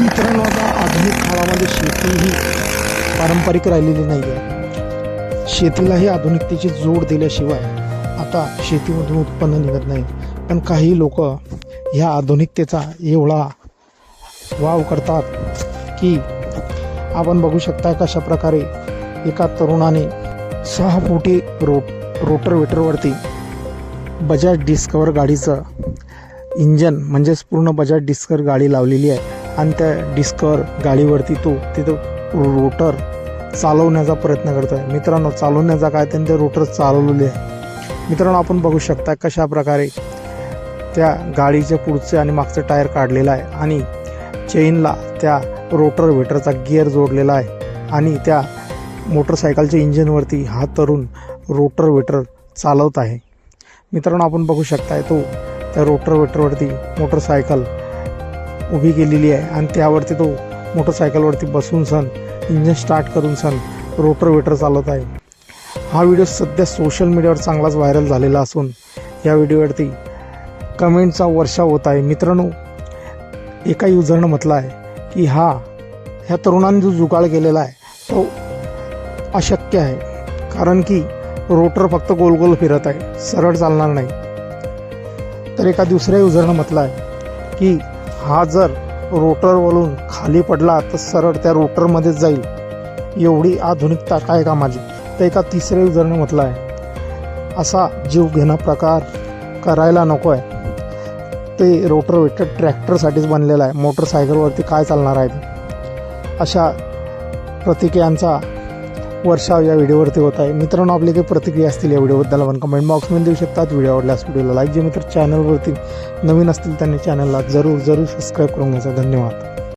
मित्रांनो आता आधुनिक काळामध्ये शेती ही पारंपरिक राहिलेली नाही आहे शेतीलाही आधुनिकतेची जोड दिल्याशिवाय आता शेतीमधून उत्पन्न निघत नाही. पण काही लोक ह्या आधुनिकतेचा एवढा वाव करतात की आपण बघू शकता कशा प्रकारे एका तरुणाने सहा फुटी रोट रोटरवेटरवरती बजाज डिस्कवर गाडीचं इंजन म्हणजेच पूर्ण बजाज डिस्कवर गाडी लावलेली आहे. आणि त्या डिस्कवर गाडीवरती तो तिथं रोटर चालवण्याचा प्रयत्न करतो आहे मित्रांनो चालवण्याचा काय त्यांनी ते रोटर चालवलेले आहे. मित्रांनो आपण बघू शकता कशा प्रकारे त्या गाडीचे पुढचे आणि मागचं टायर काढलेलं आहे आणि चेनला त्या रोटर वेटरचा गिअर जोडलेला आहे आणि त्या मोटरसायकलच्या इंजिनवरती हा तरुण रोटर वेटर चालवत आहे. मित्रांनो आपण बघू शकताय तो त्या रोटर वेटरवरती मोटरसायकल उभी केलेली आहे. आणि त्यावरती तो मोटरसायकलवरती बसून सन इंजिन स्टार्ट करून सन रोटर वेटर चालवत आहे. हा व्हिडिओ सध्या सोशल मीडियावर चांगलाच व्हायरल झालेला असून या व्हिडिओवरती कमेंटचा वर्षा होत आहे. मित्रांनो एका युजरनं म्हटलं आहे की हा ह्या तरुणाने जो जुगाड केलेला आहे तो अशक्य आहे. कारण की रोटर फक्त गोल गोल फिरत आहे. सरळ चालणार नाही. तर एका दुसऱ्या युजरनं म्हटलं आहे की हा जर रोटरवरून खाली पडला तर सरळ त्या रोटरमध्येच जाईल. एवढी आधुनिकता काय कामाची तर एका तिसऱ्या युजरने म्हटलं आहे. असा जीव घेणं प्रकार करायला नको आहे ते रोटर वेटर ट्रॅक्टरसाठीच बनलेलं आहे. मोटरसायकलवरती काय चालणार आहे? अशा प्रतिक्रियांचा वर्षाव या व्हिडिओवरती होत आहे. मित्रांनो आपली काही प्रतिक्रिया असतील या व्हिडिओबद्दल आपण कमेंट बॉक्समध्ये देऊ शकतात व्हिडिओ आवडल्यास व्हिडिओला लाईक जे मित्र चॅनलवरती नवीन असतील त्यांनी चॅनलला जरूर जरूर सबस्क्राईब करून घ्यायचा. धन्यवाद.